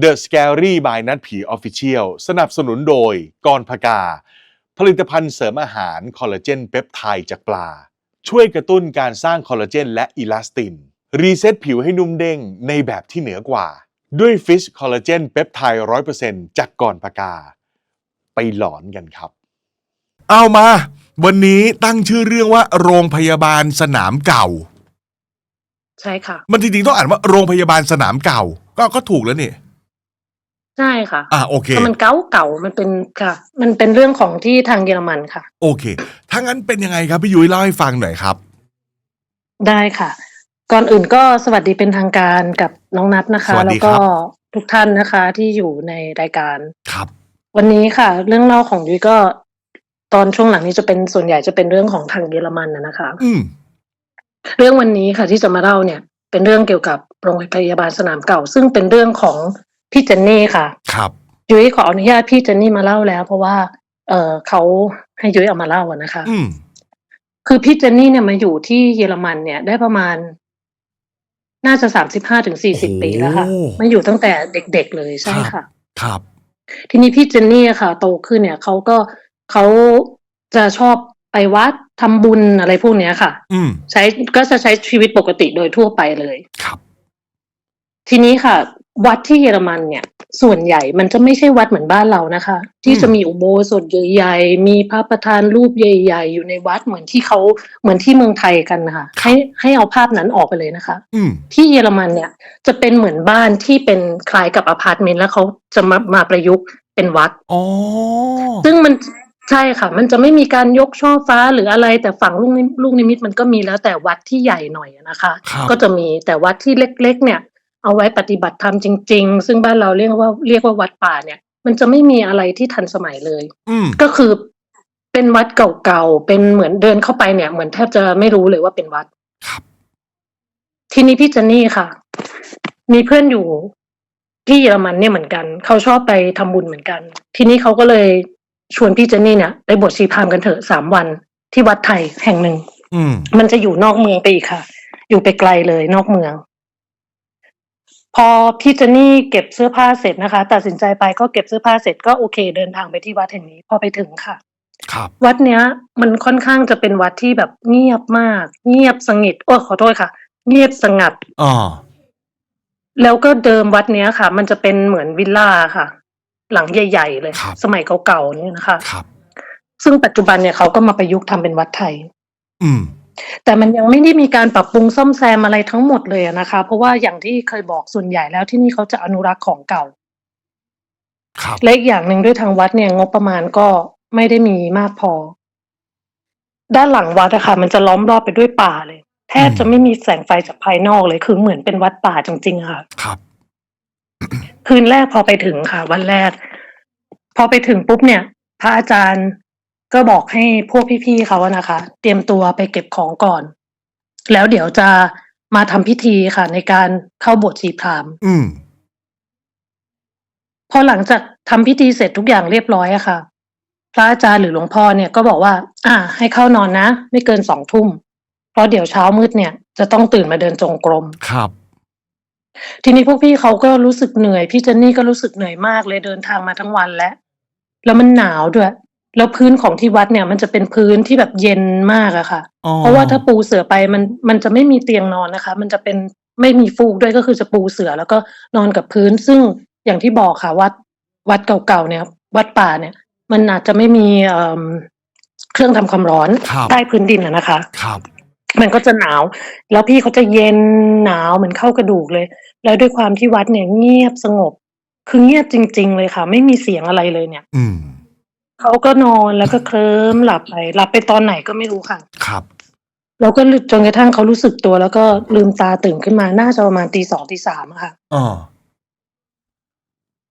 The Scary by นัดผี Official สนับสนุนโดยกรพกา ผลิตภัณฑ์เสริมอาหารคอลลาเจนเปปไทด์จากปลา ช่วยกระตุ้นการสร้างคอลลาเจนและอิลาสติน รีเซ็ตผิวให้นุ่มเด้งในแบบที่เหนือกว่า ด้วยฟิชคอลลาเจนเปปไทด์100%จากกรพกา ไปหลอนกันครับ เอามา วันนี้ตั้งชื่อเรื่องว่าโรงพยาบาลสนามเก่า ใช่ค่ะ มันจริงๆต้องอ่านว่าโรงพยาบาลสนามเก่า ก็ก็ถูกแล้วนี่ ใช่ค่ะ อ่าโอเคแต่มันเก่าเก่าๆมันเป็นค่ะ มันเป็นเรื่องของที่ทางเยอรมันค่ะ โอเค ถ้างั้นเป็นยังไงครับพี่ยุ้ยเล่าให้ฟังหน่อยครับ ได้ค่ะ ก่อนอื่นก็สวัสดีเป็นทางการกับน้องนัทนะคะสวัสดีแล้วก็ครับทุกท่านนะคะ ที่อยู่ในรายการครับ วันนี้ค่ะ เรื่องเล่าของยุ้ยก็ตอนช่วงหลังนี้จะเป็นส่วนใหญ่จะเป็นเรื่องของทางเยอรมันนะนะคะ อืมเรื่องวันนี้ค่ะที่จะมาเล่าเนี่ย เป็นเรื่องเกี่ยวกับโรงพยาบาลสนามเก่า ซึ่งเป็นเรื่องของ พี่เจนนี่ค่ะ ครับยุ้ยขออนุญาตพี่เจนนี่มาเล่าแล้ว เพราะว่า เออเขาให้ยุ้ยเอามาเล่าอะนะคะ อืมคือพี่เจนนี่เนี่ยมาอยู่ที่เยอรมันเนี่ย ได้ประมาณ น่าจะสามสิบห้าถึงสี่สิบโอ้ปีแล้วค่ะมาอยู่ตั้งแต่เด็กๆเลยใช่ค่ะ ครับ ทีนี้พี่เจนนี่อะค่ะ โตขึ้นเนี่ยเขาก็เขาจะชอบไปวัดทำบุญอะไรพวกเนี้ยค่ะ อืมใช้ก็จะใช้ชีวิตปกติโดยทั่วไปเลย ครับ ทีนี้ค่ะ วัดที่เยอรมันเนี่ยส่วนใหญ่มันจะไม่ใช่วัดเหมือนบ้านเรานะคะ ที่จะมีอุโบสถใหญ่ๆ มีพระประธานรูปใหญ่ ๆ อยู่ในวัดเหมือนที่เขาเหมือนที่เมืองไทยกันนะคะให้ให้เอาภาพนั้นออกไปเลยนะคะอืมที่เยอรมันเนี่ยจะเป็นเหมือนบ้านที่เป็นคล้ายกับอพาร์ตเมนต์แล้วเขาจะมามาประยุกต์เป็นวัดอ๋อซึ่งมันใช่ค่ะ มันจะไม่มีการยกช่อฟ้าหรืออะไร แต่ฝั่งลูกนิลูกนิมิตมันก็มีแล้วแต่วัดที่ใหญ่หน่อยอะนะคะครับก็จะมีแต่วัดที่เล็ก ๆ เนี่ย เอาไว้ปฏิบัติธรรมจริง ๆ ซึ่งบ้านเราเรียกว่าเรียกว่าวัดป่าเนี่ย มันจะไม่มีอะไรที่ทันสมัยเลยอืมก็คือเป็นวัดเก่าๆ เป็นเหมือนเดินเข้าไปเนี่ย เหมือนแทบจะไม่รู้เลยว่าเป็นวัดครับทีนี้พี่เจนนี่ค่ะ มีเพื่อนอยู่ที่เยอรมันเนี่ยเหมือนกัน เขาชอบไปทำบุญเหมือนกัน ทีนี้เขาก็เลยชวนพี่เจนนี่เนี่ยไปบวชชีพราหมณ์กันเถอะสามวันที่วัดไทยแห่งหนึ่งอืมมันจะอยู่นอกเมืองไปอีกค่ะ อยู่ไปไกลเลยนอกเมือง พอพี่เจนนี่เก็บเสื้อผ้าเสร็จนะคะ ตัดสินใจไปก็เก็บเสื้อผ้าเสร็จก็โอเค เดินทางไปที่วัดแห่งนี้พอไปถึงค่ะ ครับ วัดเนี้ย มันค่อนข้างจะเป็นวัดที่แบบเงียบมาก เงียบสงิดโอ้ขอโทษค่ะ เงียบสงัดอ๋อแล้วก็เดิมวัดเนี้ยค่ะ มันจะเป็นเหมือนวิลล่าค่ะ หลังใหญ่ๆเลยครับสมัยเก่าๆเนี่ยนะคะ ครับ ซึ่งปัจจุบันเนี่ยเขาก็มาประยุกต์ทำเป็นวัดไทย อืม แต่มันยังไม่ได้มีการปรับปรุงซ่อมแซมอะไรทั้งหมดเลยอะนะคะ เพราะว่าอย่างที่เคยบอกส่วนใหญ่แล้วที่นี่เขาจะอนุรักษ์ของเก่าครับและอีกอย่างหนึ่งด้วยทางวัดเนี่ยงบประมาณก็ไม่ได้มีมากพอ ด้านหลังวัดอะค่ะ มันจะล้อมรอบไปด้วยป่าเลย แทบจะไม่มีแสงไฟจากภายนอกเลย คือเหมือนเป็นวัดป่าจริงๆอะค่ะ ครับ คืนแรกพอไปถึงค่ะ วันแรก พอไปถึงปุ๊บเนี่ย พระอาจารย์ ก็บอกให้พวกพี่ๆเขาอะนะคะ เตรียมตัวไปเก็บของก่อน แล้วเดี๋ยวจะมาทำพิธีค่ะ ในการเข้าโบสถ์ชีพราหมณ์อืม พอหลังจากทำพิธีเสร็จทุกอย่างเรียบร้อยอะค่ะ พระอาจารย์หรือหลวงพ่อเนี่ยก็บอกว่า อ่า ให้เข้านอนนะ ไม่เกินสองทุ่ม เพราะเดี๋ยวเช้ามืดเนี่ย จะต้องตื่นมาเดินจงกรม ครับ ทีนี้พวกพี่เขาก็รู้สึกเหนื่อย พี่เจนนี่ก็รู้สึกเหนื่อยมากเลยเดินทางมาทั้งวันแล้ว แล้วมันหนาวด้วย แล้วพื้นของที่วัดเนี่ย มันจะเป็นพื้นที่แบบเย็นมากอะค่ะอ๋อเพราะว่าถ้าปูเสือไปมันมันจะไม่มีเตียงนอนนะคะ มันจะเป็นไม่มีฟูกด้วยก็คือจะปูเสือแล้วก็นอนกับพื้น ซึ่งอย่างที่บอกค่ะวัดวัดเก่าๆเนี่ย วัดป่าเนี่ย มันอาจจะไม่มีเอิ่มเครื่องทำความร้อนครับใต้พื้นดินอะนะคะ ครับ มันก็จะหนาว แล้วพี่เขาจะเย็นหนาวเหมือนเข้ากระดูกเลย แล้วด้วยความที่วัดเนี่ยเงียบสงบ คือเงียบจริง ๆ เลยค่ะ ไม่มีเสียงอะไรเลยเนี่ย อืม เขาก็นอนแล้วก็เคลิ้มหลับไป หลับไปตอนไหนก็ไม่รู้ค่ะ ครับแล้วก็จนกระทั่งเขารู้สึกตัว แล้วก็ลืมตาตื่นขึ้นมา น่าจะประมาณตีสองตีสามอะค่ะอ๋อ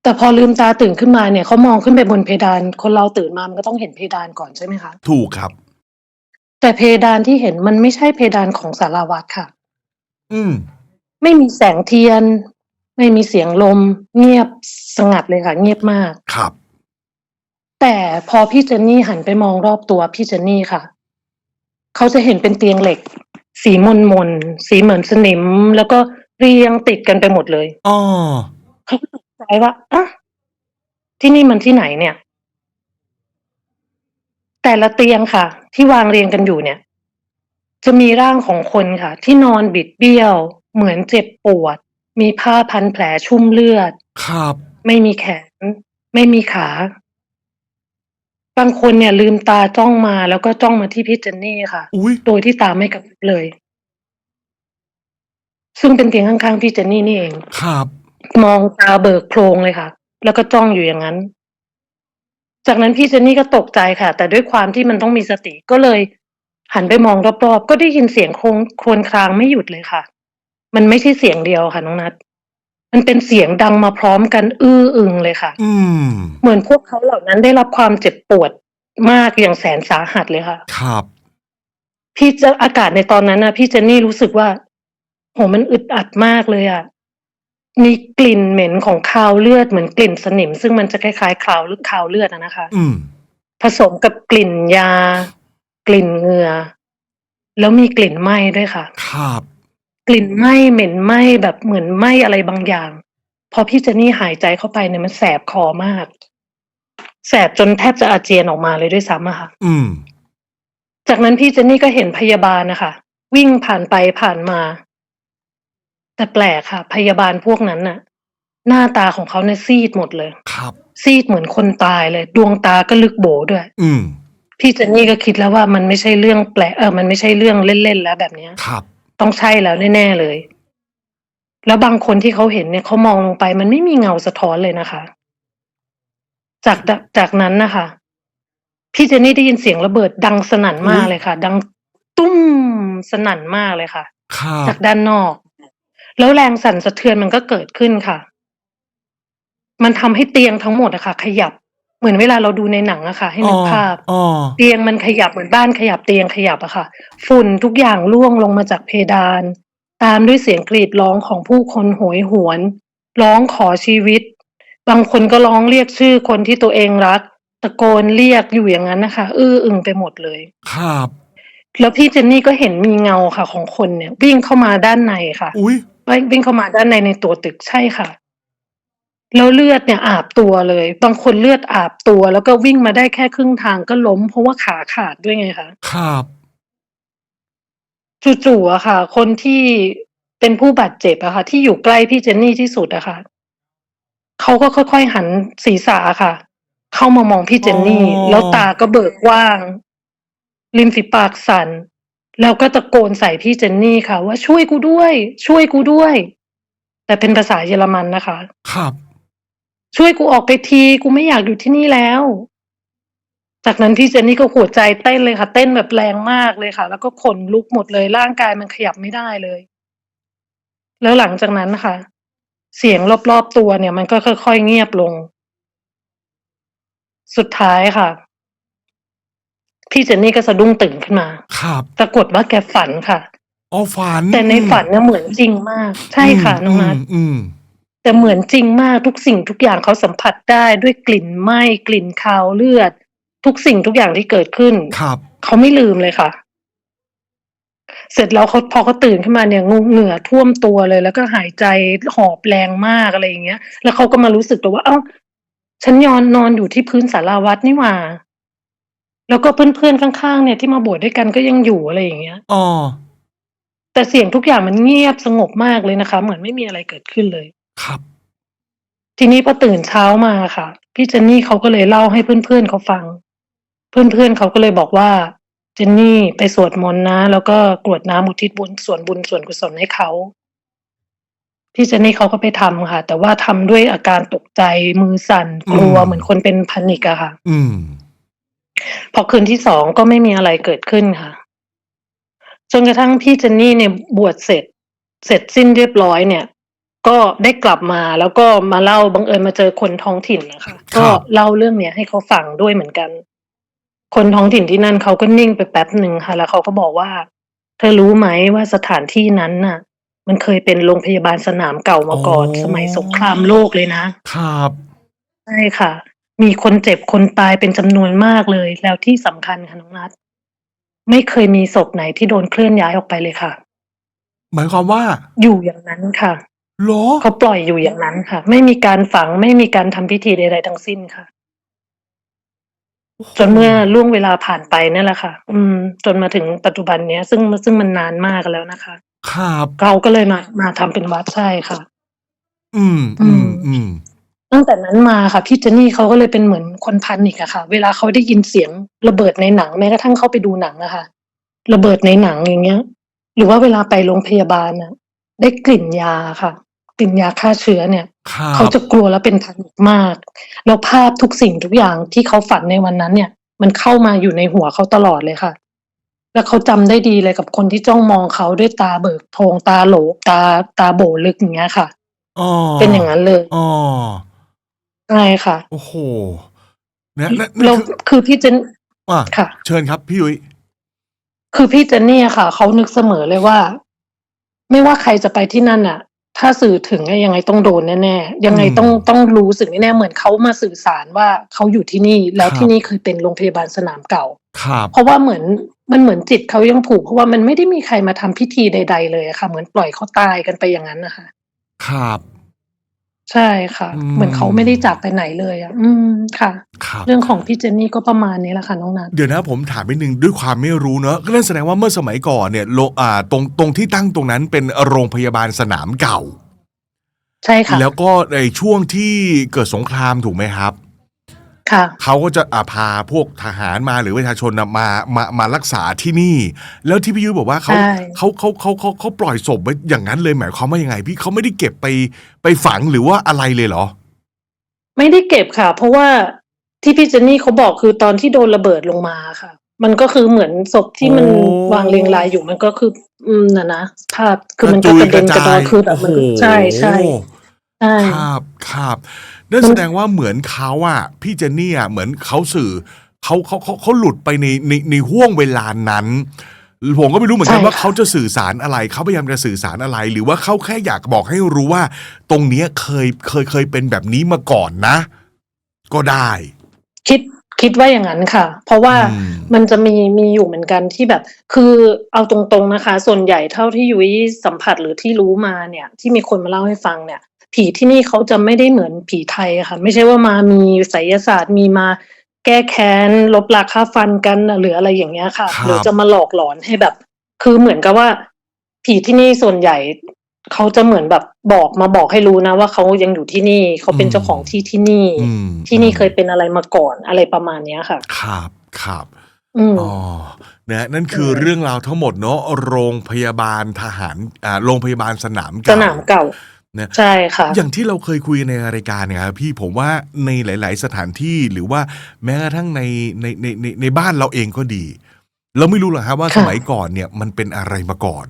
แต่พอลืมตาตื่นขึ้นมาเนี่ยเขามองขึ้นไปบนเพดาน คนเราตื่นมามันก็ต้องเห็นเพดานก่อนใช่ไหมคะ ถูกครับ แต่เพดานที่เห็นมันไม่ใช่เพดานของสาราวัดค่ะ อืม ไม่มีแสงเทียน ไม่มีเสียงลม เงียบสงัดเลยค่ะ เงียบมาก ครับ แต่พอพี่เจนนี่หันไปมองรอบตัวพี่เจนนี่ค่ะ เขาจะเห็นเป็นเตียงเหล็ก สีมนมนๆสีเหมือนสนิม แล้วก็เรียงติดกันไปหมดเลยอ๋อเขาก็ตกใจว่าอะที่นี่มันที่ไหนเนี่ย แต่ละเตียงค่ะ ที่วางเรียงกันอยู่เนี่ย จะมีร่างของคนค่ะ ที่นอนบิดเบี้ยว เหมือนเจ็บปวด มีผ้าพันแผลชุ่มเลือด ครับ ไม่มีแขน ไม่มีขา บางคนเนี่ยลืมตาจ้องมา แล้วก็จ้องมาที่พี่เจนนี่ค่ะ อุ้ยโดยที่ตาไม่กระพริบเลย ซึ่งเป็นเตียงข้างๆพี่เจนนี่นี่เอง ครับ มองตาเบิกโพลงเลยค่ะ แล้วก็จ้องอยู่อย่างนั้น จากนั้นพี่เจนนี่ก็ตกใจค่ะ แต่ด้วยความที่มันต้องมีสติก็เลย หันไปมองรอบๆ ก็ได้ยินเสียงโครวครวรครางไม่หยุดเลยค่ะ มันไม่ใช่เสียงเดียวค่ะน้องนัท มันเป็นเสียงดังมาพร้อมกันอื้ออึงเลยค่ะ อืม เหมือนพวกเขาเหล่านั้นได้รับความเจ็บปวดมากอย่างแสนสาหัสเลยค่ะ ครับ พี่จะอากาศในตอนนั้นนะพี่เจนนี่รู้สึกว่าโหมันอึดอัดมากเลยอะ่ะมีกลิ่นเหม็นของคาวเลือดเหมือนกลิ่นสนิม ซึ่งมันจะคล้ายๆคาวหรือคาวเลือดอะนะคะ อืม ผสมกับกลิ่นยา กลิ่นเหงื่อแล้วมีกลิ่นไหม้ด้วยค่ะ ครับก ลิ่นไหม้เหม็นไหม้แบบเหมือนไหม้อะไรบางอย่าง พอพี่เจนนี่หายใจเข้าไปเนี่ยมันแสบคอมาก แสบจนแทบจะอาเจียนออกมาเลยด้วยซ้ำอะค่ะ อืม จากนั้นพี่เจนนี่ก็เห็นพยาบาลนะคะวิ่งผ่านไปผ่านมา แต่แปลกค่ะ พยาบาลพวกนั้นน่ะ หน้าตาของเขาเนี่ยซีดหมดเลย ครับ ซีดเหมือนคนตายเลย ดวงตาก็ลึกโบด้วย อืม พี่เจนนี่ก็คิดแล้วว่ามันไม่ใช่เรื่องแปลกเออมันไม่ใช่เรื่องเล่นๆแล้วแบบเนี้ย ครับ ต้องใช่แล้วแน่ ๆ เลย แล้วบางคนที่เขาเห็นเนี่ยเขามองลงไป มันไม่มีเงาสะท้อนเลยนะคะ จากจากนั้นนะคะพี่เจนนี่ได้ยินเสียงระเบิดดังสนั่นมากเลยค่ะ ดังตุ้มสนั่นมากเลยค่ะครับจากด้านนอก แล้วแรงสั่นสะเทือนมันก็เกิดขึ้นค่ะ มันทำให้เตียงทั้งหมดอะค่ะขยับ เหมือนเวลาเราดูในหนังอะค่ะ ให้นึกภาพอ๋อเตียงมันขยับเหมือนบ้านขยับเตียงขยับอะค่ะ ฝุ่นทุกอย่างร่วงลงมาจากเพดาน ตามด้วยเสียงกรีดร้องของผู้คนโหยหวน ร้องขอชีวิต บางคนก็ร้องเรียกชื่อคนที่ตัวเองรัก ตะโกนเรียกอยู่อย่างนั้นนะคะ อื้ออึงไปหมดเลย ครับ แล้วพี่เจนนี่ก็เห็นมีเงาค่ะ ของคนเนี่ย วิ่งเข้ามาด้านในค่ะ อุ้ยวิ่งเข้ามาด้านในในตัวตึกใช่ค่ะ แล้วเลือดเนี่ยอาบตัวเลย บางคนเลือดอาบตัว แล้วก็วิ่งมาได้แค่ครึ่งทางก็ล้ม เพราะว่าขาขาดด้วยไงคะครับ จู่ๆอะค่ะ คนที่เป็นผู้บาดเจ็บอะค่ะ ที่อยู่ใกล้พี่เจนนี่ที่สุดอะค่ะเขาก็ค่อยๆหันศีรษะอะค่ะ เข้ามามองพี่เจนนี่ อ๋อ แล้วตาก็เบิกกว้าง ริมฝีปากสั่นแล้วก็ตะโกนใส่พี่เจนนี่ค่ะ ว่าช่วยกูด้วย ช่วยกูด้วย แต่เป็นภาษาเยอรมันนะคะ ครับ ช่วยกูออกไปที กูไม่อยากอยู่ที่นี่แล้ว จากนั้นพี่เจนนี่ก็หัวใจเต้นเลยค่ะ เต้นแบบแรงมากเลยค่ะ แล้วก็ขนลุกหมดเลย ร่างกายมันขยับไม่ได้เลย แล้วหลังจากนั้นนะคะเสียงรอบๆตัวเนี่ย มันก็ค่อยๆเงียบลง สุดท้ายค่ะ พี่เจนนี่ก็สะดุ้งตื่นขึ้นมา ครับปรากฏว่าแกฝันค่ะอ๋อฝัน แต่ในฝันเนี่ยเหมือนจริงมาก ใช่ค่ะน้องนัทมอืม แต่เหมือนจริงมากทุกสิ่งทุกอย่างเขาสัมผัสได้ด้วยกลิ่นไหม้กลิ่นคาวเลือด ทุกสิ่งทุกอย่างที่เกิดขึ้นครับเขาไม่ลืมเลยค่ะ เสร็จแล้วเขาพอเขาตื่นขึ้นมาเนี่ยงูเหงื่อท่วมตัวเลย แล้วก็หายใจหอบแรงมากอะไรอย่างเงี้ย แล้วเขาก็มารู้สึกตัวว่าเอ้าฉันยอนนอนอยู่ที่พื้นศาลาวัดนี่หว่า แล้วก็เพื่อนๆข้างๆ เนี่ยที่มาบวชด้วยกันก็ยังอยู่อะไรอย่างเงี้ยอ๋อแต่เสียงทุกอย่างมันเงียบสงบมากเลยนะคะ เหมือนไม่มีอะไรเกิดขึ้นเลย ครับ ทีนี้พอตื่นเช้ามาค่ะ พี่เจนนี่เขาก็เลยเล่าให้เพื่อนๆเขาฟัง เพื่อนๆเขาก็เลยบอกว่าเจนนี่ไปสวดมนต์นะ แล้วก็กรวดน้ำอุทิศบุญส่วนบุญส่วนกุศลให้เขาพี่เจนนี่เขาก็ไปทำค่ะ แต่ว่าทำด้วยอาการตกใจมือสั่นกลัวอืมเหมือนคนเป็นพันิกอะค่ะ อืมพอคืนที่สองก็ไม่มีอะไรเกิดขึ้นค่ะ จนกระทั่งพี่เจนนี่เนี่ยบวชเสร็จ เสร็จสิ้นเรียบร้อยเนี่ย ก็ได้กลับมาแล้วก็มาเล่าบังเอิญมาเจอคนท้องถิ่นนะคะครับก็เล่าเรื่องเนี้ยให้เขาฟังด้วยเหมือนกัน คนท้องถิ่นที่นั่นเขาก็นิ่งไปแป๊บหนึ่งค่ะ แล้วเขาก็บอกว่า เธอรู้ไหมว่าสถานที่นั้นน่ะ มันเคยเป็นโรงพยาบาลสนามเก่ามาก่อนสมัยสงครามโลกเลยนะครับใช่ค่ะ มีคนเจ็บคนตายเป็นจำนวนมากเลย แล้วที่สำคัญค่ะน้องนัทไม่เคยมีศพไหนที่โดนเคลื่อนย้ายออกไปเลยค่ะ หมายความว่า อยู่อย่างนั้นค่ะเหรอเขาปล่อยอยู่อย่างนั้นค่ะ ไม่มีการฝังไม่มีการทำพิธีใดๆทั้งสิ้นค่ะ จนเมื่อล่วงเวลาผ่านไปนั่นแหละค่ะ อืม จนมาถึงปัจจุบันเนี้ย ซึ่งซึ่งมันนานมากแล้วนะคะ ครับเขาก็เลยมามาทำเป็นวัดใช่ค่ะ อืมอืมอืมตั้งแต่นั้นมาค่ะพี่เจนนี่เขาก็เลยเป็นเหมือนคนพันอีกอะค่ะ เวลาเขาได้ยินเสียงระเบิดในหนังแม้กระทั่งเขาไปดูหนังอะค่ะ ระเบิดในหนังอย่างเงี้ย หรือว่าเวลาไปโรงพยาบาลน่ะได้กลิ่นยาค่ะ กลิ่นยาฆ่าเชื้อเนี่ยครับเขาจะกลัวและเป็นพันิกมาก แล้วภาพทุกสิ่งทุกอย่างที่เขาฝันในวันนั้นเนี่ย มันเข้ามาอยู่ในหัวเขาตลอดเลยค่ะ แล้วเขาจำได้ดีเลยกับคนที่จ้องมองเขาด้วยตาเบิกโพรงตาโหลตาตาโบลึกอย่างเงี้ยค่ะอ๋อเป็นอย่างนั้นเลยอ๋อใช่ค่ะ โอ้โหเนี่ยนั่นเรานั่นคือคือพี่เจนอะค่ะ เชิญครับพี่ยุ้ยคือพี่เจนนี่อะค่ะ เขานึกเสมอเลยว่า ไม่ว่าใครจะไปที่นั่นอะ ถ้าสื่อถึงอะยังไงต้องโดนแน่ๆ ยังไงต้องต้องรู้สึกแน่ๆ เหมือนเขามาสื่อสารว่าเขาอยู่ที่นี่ แล้วที่นี่เคยเป็นโรงพยาบาลสนามเก่าครับเพราะว่าเหมือนมันเหมือนจิตเขายังผูกเพราะว่ามันไม่ได้มีใครมาทำพิธีใด ๆ เลยอะค่ะ เหมือนปล่อยเขาตายกันไปอย่างนั้นนะคะ ครับ ใช่ค่ะ อืมเหมือนเขาไม่ได้จากไปไหนเลยอะ อืม ค่ะ ครับ เรื่องของพี่เจนนี่ก็ประมาณนี้แหละค่ะ น้องนัท เดี๋ยวนะผมถามนิดนึงด้วยความไม่รู้เนอะก็นั่นแสดงว่าเมื่อสมัยก่อนเนี่ย โล อ่า ตรง ตรงที่ตั้งตรงนั้นเป็นโรงพยาบาลสนามเก่า ใช่ค่ะ แล้วก็ในช่วงที่เกิดสงครามถูกไหมครับ ค่ะ เขาก็จะอาพาพวกทหารมาหรือประชาชนน่ะมามามารักษาที่นี่ แล้วที่พี่ยุ้ยบอกว่าเขาใช่ เขาเขาเขาเขาเขาปล่อยศพไว้อย่างนั้นเลยหมายความว่ายังไง พี่เขาไม่ได้เก็บไปไปฝังหรือว่าอะไรเลยเหรอ ไม่ได้เก็บค่ะ เพราะว่าที่พี่เจนนี่เขาบอกคือตอนที่โดนระเบิดลงมาค่ะ มันก็คือเหมือนศพที่มันโอ้ วางเรียงรายอยู่มันก็คือ อืมน่ะนะภาพคือมันก็กระเด็นกระดอนคือแบบมันก็โอ้โห ใช่ใช่ใช่ ครับครับ นั่นแสดงว่าเหมือนเขาอะพี่เจนนี่อะเหมือนเขาสื่อเขาเขาเขาเขาหลุดไปในในในห่วงเวลานั้น ผมก็ไม่รู้เหมือนกันว่าเขาจะสื่อสารอะไร เขาพยายามจะสื่อสารอะไร หรือว่าเขาแค่อยากบอกให้รู้ว่า ตรงเนี้ยเคยเคยเคยเป็นแบบนี้มาก่อนนะ ก็ได้ คิดคิดว่าอย่างนั้นค่ะ เพราะว่าอืม มันจะมีมีอยู่เหมือนกันที่แบบ คือเอาตรงๆนะคะ ส่วนใหญ่เท่าที่ยุ้ยสัมผัสหรือที่รู้มาเนี่ย ที่มีคนมาเล่าให้ฟังเนี่ย ผีที่นี่เขาจะไม่ได้เหมือนผีไทยอะค่ะ ไม่ใช่ว่ามามีไสยศาสตร์มีมาแก้แค้นลบราค่าฟันกันน่ะหรืออะไรอย่างเงี้ยค่ะครับหรือจะมาหลอกหลอนให้แบบ คือเหมือนกับว่า ผีที่นี่ส่วนใหญ่เขาจะเหมือนแบบบอกมาบอกให้รู้นะว่าเขายังอยู่ที่นี่เขาเป็นเจ้าของที่ที่นี่อืมที่นี่เคยเป็นอะไรมาก่อนอะไรประมาณเนี้ยค่ะ ครับครับอืมอ๋อนะนั่นคือใช่เรื่องราวทั้งหมดเนาะโรงพยาบาลทหารอ่าโรงพยาบาลสนามสเก่านามเก่าเนี่ยใช่ค่ะ อย่างที่เราเคยคุยในรายการเนี่ยครับพี่ผมว่าในหลาย ๆ สถานที่หรือว่าแม้กระทั่งในในในในในบ้านเราเองก็ดี เราไม่รู้หรอกครับว่าค่ะสมัยก่อนเนี่ยมันเป็นอะไรมาก่อน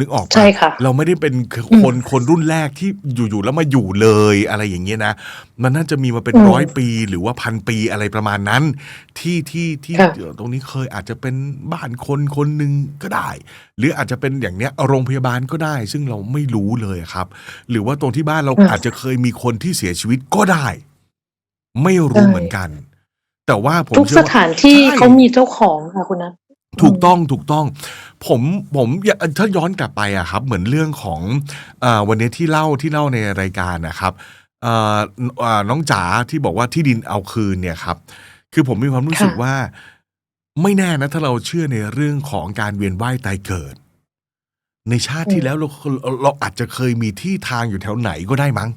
นึกออกปะใช่ค่ะ เราไม่ได้เป็นคนคนรุ่นแรกที่อยู่ๆแล้วมาอยู่เลยอะไรอย่างเงี้ยนะ มันน่าจะมีมาเป็นอืมร้อยปีหรือว่าพันปีอะไรประมาณนั้น ที่ที่ที่ค่ะเอ่อตรงนี้เคยอาจจะเป็นบ้านคนคนหนึ่งก็ได้ หรืออาจจะเป็นอย่างเนี้ยโรงพยาบาลก็ได้ ซึ่งเราไม่รู้เลยครับ หรือว่าตรงที่บ้านเราอืมอาจจะเคยมีคนที่เสียชีวิตก็ได้ ไม่รู้ใช่เหมือนกัน แต่ว่าผมทุกเชื่สอว่า ถานที่ใช่เขามีเจ้าของค่ะคุณนัท ถูกต้องถูกต้อง ผมผมอยากถ้าย้อนกลับไปอะครับ เหมือนเรื่องของอาวันนี้ที่เล่าที่เล่าในรายการนะครับอ่าอ่าน้องจ๋าที่บอกว่าที่ดินเอาคืนเนี่ยครับ คือผมมีความรู้สึกค่ะว่า ไม่แน่นะ ถ้าเราเชื่อในเรื่องของการเวียนว่ายตายเกิด ในชาติที่แล้วเราเราเราอาจจะเคยมีที่ทางอยู่แถวไหนก็ได้มั้ง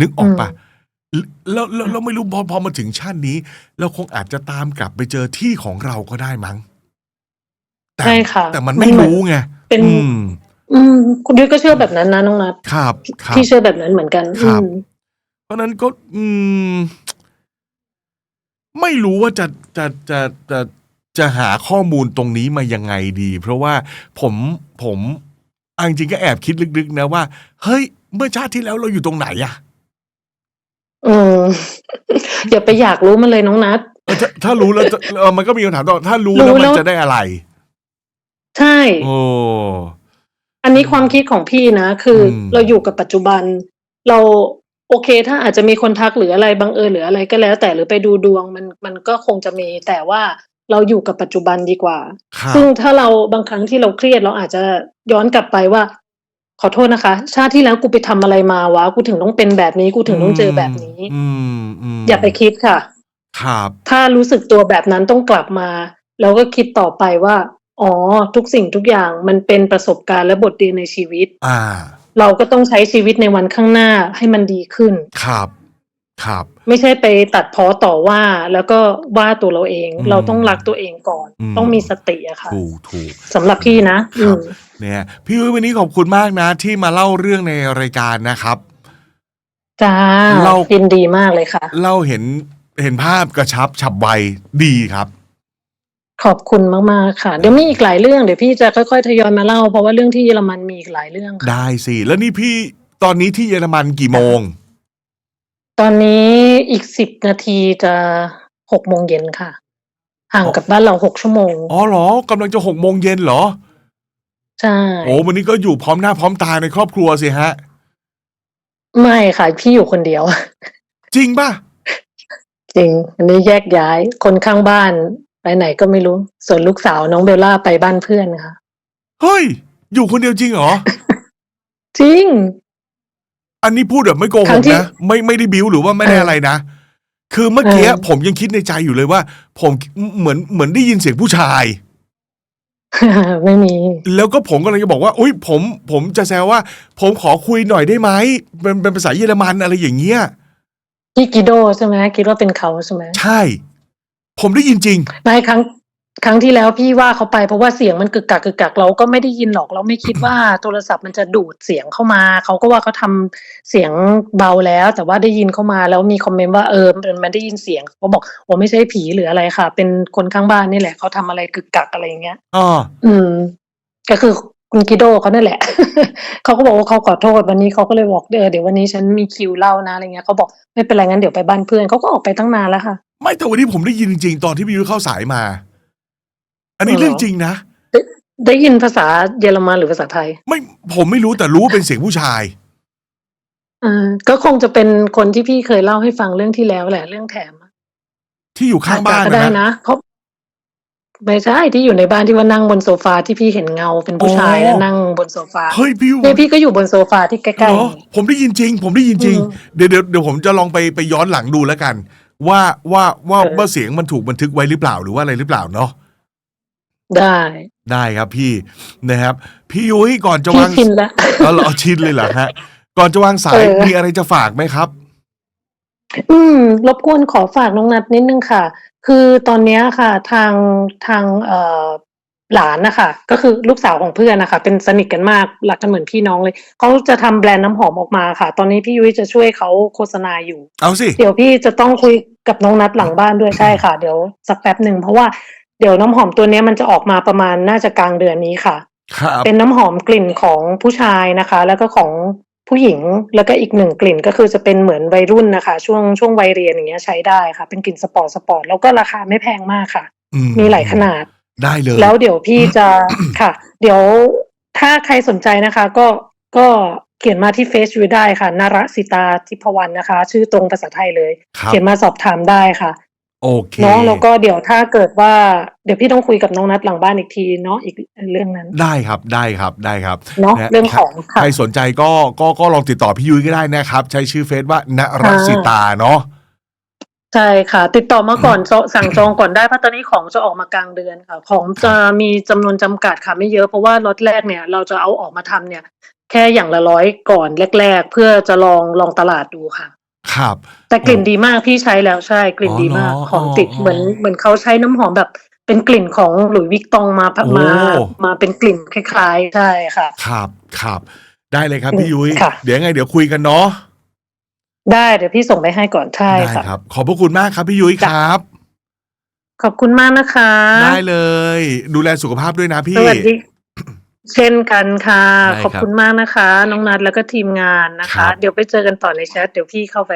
นึกออกปะแล้วแล้วแล้วไม่รู้พอพอมาถึงชาตินี้ เราคงอาจจะตามกลับไปเจอที่ของเราก็ได้มั้ง แต่ใช่ค่ะแต่มันไม่มันเหมือนรู้ไงเป็น อืมอืมคุณยุ้ยก็เชื่อแบบนั้นนะน้องนัทครับครับ พี่เชื่อแบบนั้นเหมือนกันครับ อืมเพราะฉะนั้นก็ อืม ไม่รู้ว่าจะจะจะจะจะหาข้อมูลตรงนี้มายังไงดี เพราะว่าผมผมเอาจริงๆก็แอบคิดลึกๆนะว่า เฮ้ย เมื่อชาติที่แล้วเราอยู่ตรงไหนอะอืมอย่าไปอยากรู้มันเลยน้องนัท เออถ้าถ้ารู้แล้วจะเออมันก็มีคำถามต่อถ้ารู้รู้แล้วมันแล้วจะได้อะไร ใช่ โอ้อันนี้ความคิดของพี่นะ คืออมเราอยู่กับปัจจุบัน เราโอเค ถ้าอาจจะมีคนทักหรืออะไรบังเอิญหรืออะไรก็แล้ว แต่หรือไปดูดวงมันมันก็คงจะมี แต่ว่าเราอยู่กับปัจจุบันดีกว่าครับซึ่งถ้าเราบางครั้งที่เราเครียดเราอาจจะย้อนกลับไปว่า ขอโทษนะคะ ชาติที่แล้วกูไปทำอะไรมาวะกูถึงต้องเป็นแบบนี้กูถึงต้องเจอแบบนี้ อืมอืมอย่าไปคิดค่ะ ครับ ถ้ารู้สึกตัวแบบนั้นต้องกลับมา แล้วก็คิดต่อไปว่า อ๋อ ทุกสิ่งทุกอย่างมันเป็นประสบการณ์และบทเรียนในชีวิต อ่า เราก็ต้องใช้ชีวิตในวันข้างหน้าให้มันดีขึ้น ครับ ครับ ไม่ใช่ไปตัดพ้อต่อว่าแล้วก็ว่าตัวเราเอง อืมเราต้องรักตัวเองก่อน อืม ต้องมีสติอะค่ะถูกถูก สำหรับพี่นะ คอืรับมเนี่ยพี่ยุ้ยวันนี้ขอบคุณมากนะ ที่มาเล่าเรื่องในรายการนะครับ จ้าเรา ยินดีมากเลยค่ะ เล่าเห็นเห็นภาพกระชับฉับไวดีครับ ขอบคุณมากๆค่ะ เดี๋ยวมีอีกหลายเรื่องเดี๋ยวพี่จะค่อยๆทยอยมาเล่า เพราะว่าเรื่องที่เยอรมันมีอีกหลายเรื่องค่ะ ได้สิ แล้วนี่พี่ตอนนี้ที่เยอรมันกี่โมง ตอนนี้อีกสิบนาทีจะหกโมงเย็นค่ะ ห่างกับบ้านเราหกชั่วโมง อ๋อเหรอกำลังจะหกโมงเย็นเหรอ ใช่ โอ้วันนี้ก็อยู่พร้อมหน้าพร้อมตาในครอบครัวสิฮะ ไม่ค่ะ พี่อยู่คนเดียว จริงป่ะ จริง อันนี้แยกย้าย คนข้างบ้าน ไปไหนก็ไม่รู้ ส่วนลูกสาวน้องเบลล่าไปบ้านเพื่อนค่ะ เฮ้ย อยู่คนเดียวจริงเหรอ จริง อันนี้พูดแบบไม่โกหครั้กงที่นะ ไม่ไม่ได้บิ้วหรือว่าไม่ได้เออออะไรนะ คือเมื่อกี้เออ ผมยังคิดในใจอยู่เลยว่า ผมเหมือนเหมือนได้ยินเสียงผู้ชาย ไม่มี แล้วก็ผมก็เลยจะบอกว่าอุ้ยผมผมจะแซวว่า ผมขอคุยหน่อยได้ไหมเป็นเป็นภาษาเยอรมันอะไรอย่างเงี้ยพี่กิโดใช่ไหมคิดว่าเป็นเขาใช่ไหมใช่ ผมได้ยินจริงไม่ครั้งครั้งที่แล้วพี่ว่าเขาไปเพราะว่าเสียงมันกึกกักกึกกักเราก็ไม่ได้ยินหรอกเราไม่คิดว่าโทรศัพท์มันจะดูดเสียงเข้ามา เขาก็ว่าเขาทำเสียงเบาแล้ว แต่ว่าได้ยินเข้ามาแล้วมีคอมเมนต์ว่าเออมันมันได้ยินเสียงเขาบอกว่าไม่ใช่ผีหรืออะไรค่ะ เป็นคนข้างบ้านนี่แหละเขาทำอะไรกึกกักอะไรอย่างเงี้ยอ่าอืม ก็คือ คุณกิโดเขานั่นแหละ เขาก็บอกว่าเขาขอโทษวันนี้เขาก็เลยบอกเออเดี๋ยววันนี้ฉันมีคิวเล่านะอะไรเงี้ยเขาบอกไม่เป็นไรงั้นเดี๋ยวไปบ้านเพื่อนเขาก็ออกไปตั้งนานแล้วค่ะ ไม่แต่วันนี้ผมได้ยินจริงๆตอนที่พี่ยุ้ยเข้าสายมา อันนี้เหรอเรื่องจริงนะได้ยินภาษาเยอรมันหรือภาษาไทย ไม่ผมไม่รู้แต่รู้ว่าเป็นเสียงผู้ชายอ่าก็คงจะเป็นคนที่พี่เคยเล่าให้ฟังเรื่องที่แล้วแหละ เรื่องแถมที่อยู่ข้างบ้านอจจะก็นะได้ฮะนะเพราะ ไม่ใช่ที่อยู่ในบ้านที่ว่านั่งบนโซฟาที่พี่เห็นเงาเป็นผู้ชายอ๋อแล้วนั่งบนโซฟาเฮ้ยพี่ยุ้ยเนี่ยพี่ก็อยู่บนโซฟาที่ใกล้เหรอผมได้ยินจริง ผมได้ยินจริงอืมเดี๋ยวเดี๋ยวเดี๋ยวผมจะลองไปไปย้อนหลังดูแล้วกัน ว่าว่าว่าเออว่าเสียงมันถูกบันทึกไว้หรือเปล่าหรือว่าอะไรหรือเปล่าเนาะๆได้ได้ครับพี่นะครับ พี่ยุ้ยก่อนจะพี่วางชินละเอาเหรอชินเลยเหรอฮะ ก่อนจะวางสายเออมีอะไรจะฝากไหมครับ อืม รบกวนขอฝากน้องนัดนิดนึงค่ะ คือตอนเนี้ยค่ะ ทางทางเอ่อหลานนะคะก็คือลูกสาวของเพื่อนนะคะ เป็นสนิทกันมากรักกันเหมือนพี่น้องเลยเขาจะทำแบรนด์น้ำหอมออกมาค่ะ ตอนนี้พี่ยุ้ยจะช่วยเขาโฆษณาอยู่ เอาสิ เดี๋ยวพี่จะต้องคุยกับน้องนัดหลังบ้านด้วยใช่ค่ะ เดี๋ยวสักแป๊บหนึ่งเพราะว่าเดี๋ยวน้ำหอมตัวเนี้ยมันจะออกมาประมาณน่าจะกลางเดือนนี้ค่ะ ครับ เป็นน้ำหอมกลิ่นของผู้ชายนะคะ แล้วก็ของ ผู้หญิงแล้วก็อีกหนึ่งกลิ่นก็คือจะเป็นเหมือนวัยรุ่นนะคะ ช่วงช่วงวัยเรียนอย่างเงี้ยใช้ได้ค่ะ เป็นกลิ่นสปอร์ตสปอร์ตแล้วก็ราคาไม่แพงมากค่ะอืมีหลายขนาดได้เลย แล้วเดี๋ยวพี่จะค่ะ เดี๋ยวถ้าใครสนใจนะคะ ก็ก็เขียนมาที่เฟซยูได้ค่ะนารสิตาทิพวรรณนะคะ ชื่อตรงภาษาไทยเลยครับเขียนมาสอบถามได้ค่ะ โอเคเนาะแล้วก็เดี๋ยวถ้าเกิดว่าเดี๋ยวพี่ต้องคุยกับน้องนัดหลังบ้านอีกทีเนาะอีกเรื่องนั้น ได้ครับได้ครับได้ครับเนาะนะเรื่องของใคค่ะรสนใจก็ก็ก็ลองติดต่อพี่ยุ้ยก็ได้นะครับ ใช้ชื่อเฟซว่านรสิตาเนาะใช่ค่ะ ติดต่อมาก่อนจสั่งจองก่อนได้เพราะตอนนี้ของจะออกมากลางเดือนค่ะ ของจะมีจำนวนจำกัดค่ะไม่เยอะเพราะว่าล็อตแรกเนี่ยเราจะเอาออกมาทำเนี่ย แค่อย่างละร้อยก่อนแรก ๆ เพื่อจะลองลองตลาดดูค่ะ ครับ แต่กลิ่นดีมากพี่ใช้แล้วใช่กลิ่นดีมากอ๋อเหรอหอมติดอ๋อเหมือนเหมือนเขาใช้น้ำหอมแบบเป็นกลิ่นของหลุยส์วิกตองมาโอ้มามาเป็นกลิ่นคล้ายๆ ใช่ค่ะ ครับครับได้เลยครับอืมพี่ยุ้ยค่ะเดี๋ยวยังไงเดี๋ยวคุยกันเนาะได้เดี๋ยวพี่ส่งไปให้ก่อนใช่ได้ค่ะครับ ขอบพระคุณมากครับพี่ยุ้ยครับ ขอบคุณมากนะคะ ได้เลย ดูแลสุขภาพด้วยนะพี่สวัสดี เช่นกันค่ะ ได้ครับขอบคุณมากนะคะ น้องนัดแล้วก็ทีมงานนะครัคะ บ เดี๋ยวไปเจอกันต่อในแชทเดี๋ยวพี่เข้าไป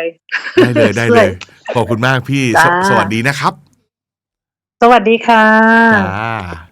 ได้เลยได้เลยขอบคุณมากพี่สจ้า สวัสดีนะครับสวัสดีค่ะ จ้า